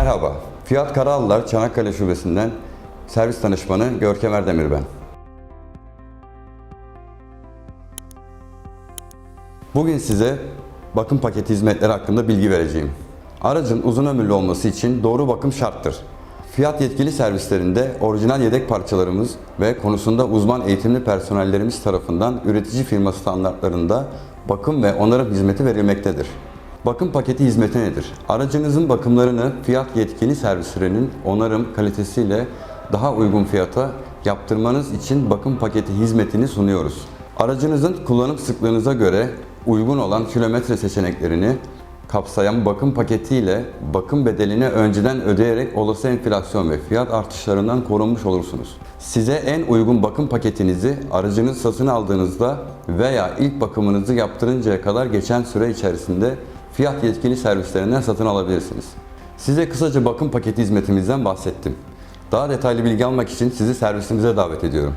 Merhaba, Fiyat Karaağlılar Çanakkale Şubesi'nden servis danışmanı Görkem Erdemir ben. Bugün size bakım paketi hizmetleri hakkında bilgi vereceğim. Aracın uzun ömürlü olması için doğru bakım şarttır. Fiyat yetkili servislerinde orijinal yedek parçalarımız ve konusunda uzman eğitimli personellerimiz tarafından üretici firma standartlarında bakım ve onarım hizmeti verilmektedir. Bakım paketi hizmeti nedir? Aracınızın bakımlarını fiyat yetkili servislerinin onarım kalitesiyle daha uygun fiyata yaptırmanız için bakım paketi hizmetini sunuyoruz. Aracınızın kullanım sıklığınıza göre uygun olan kilometre seçeneklerini kapsayan bakım paketiyle bakım bedelini önceden ödeyerek olası enflasyon ve fiyat artışlarından korunmuş olursunuz. Size en uygun bakım paketinizi aracınız satın aldığınızda veya ilk bakımınızı yaptırıncaya kadar geçen süre içerisinde fiyat yetkili servislerinden satın alabilirsiniz. Size kısaca bakım paketi hizmetimizden bahsettim. Daha detaylı bilgi almak için sizi servisimize davet ediyorum.